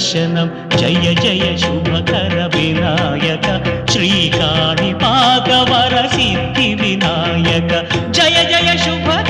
దర్శనం. జయ జయ శుభకర వినాయక. శ్రీకాణి పాదవర సిద్ధి వినాయక. జయ జయ శుభకర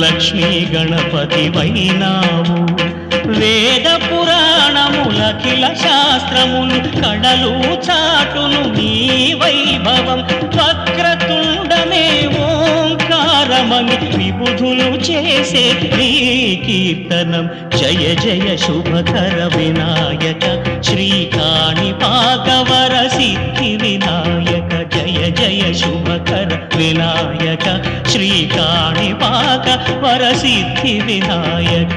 లక్ష్మీ గణపతి వైనావు వేద పురాణములఖిల శాస్త్రములు కడలు చాటును నీ వైభవం. వక్రతుండమే ఓంకారమని విబుధులు చేసే నీ కీర్తనం. జయ జయ శుభకర వినాయక శ్రీకాణి పాకవర వినాయక శ్రీకాణిపాక వరసిద్ధి వినాయక.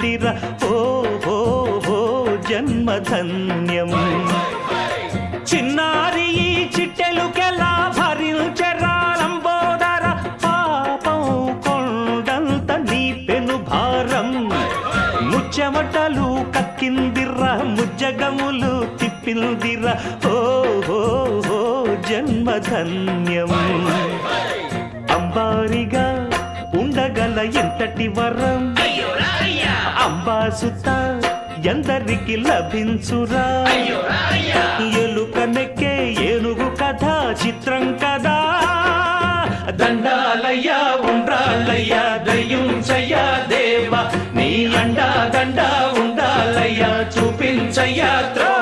తిప్పిందిరా ఓ హో ఓ జన్మధన్యం. చిన్నారి ఈ చిట్టెలుకెలా భరించెరా లంబోదర పాపం కొండంత నీ పెను భారం. ముచ్చమటలు కక్కిందిర్రా ముజ్జగములు తిప్పిందిర్ర. ఓ హో ఓ జన్మధన్యం. అంబారిగా ఉండగల ఎంతటి వరం? అంబాసుత ఎందరికి లభించురా? ఎలుక నెక్కే ఏనుగు కథ చిత్రం కదా? దండాలయ్యా ఉండ్రాలయ్యా దయ్యుంచయ్యా దేవ నీ అండా దండ ఉండాలయ్యా చూపించయ్యా త్రోవా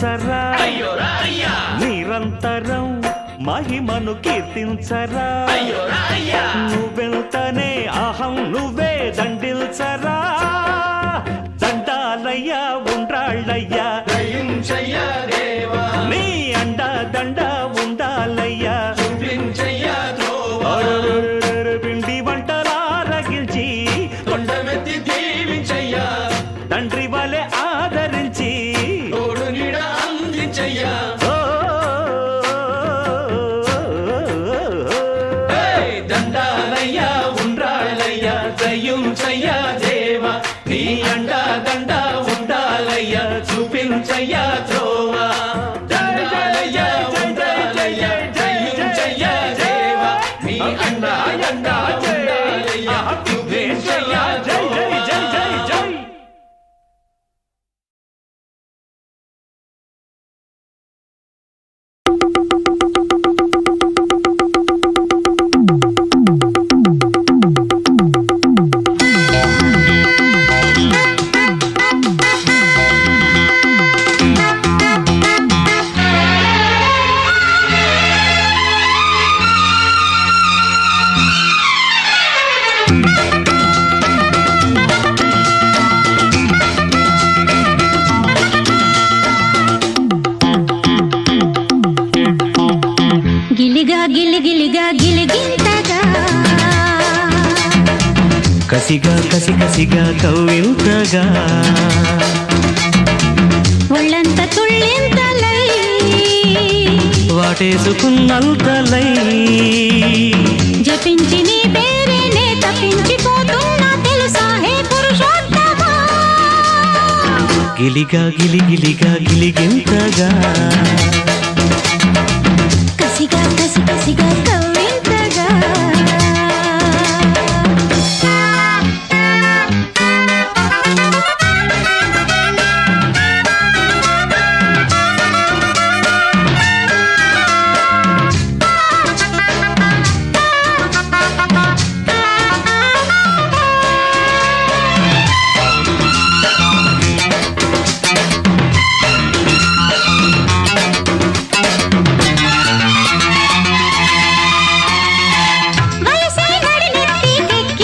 తలొంచరా నిరంతరం మహిమను కీర్తించరా. నువ్వెంతనే అహం నువ్వే దండిల్చరా. కసిగా కసి కసిగా కవ్వింతగా. ఒళ్ళంత తుళ్ళింతలై. వాటేసుకున్నంతలై. జపించి నీ పేరేనే తప్పించిపోతున్నా తెలుసా హే పురుషోత్తమా? గిలిగా గిలిగిలిగా గిలిగింతగా. కసిగా కసి కసిగా కవ్వింతగా.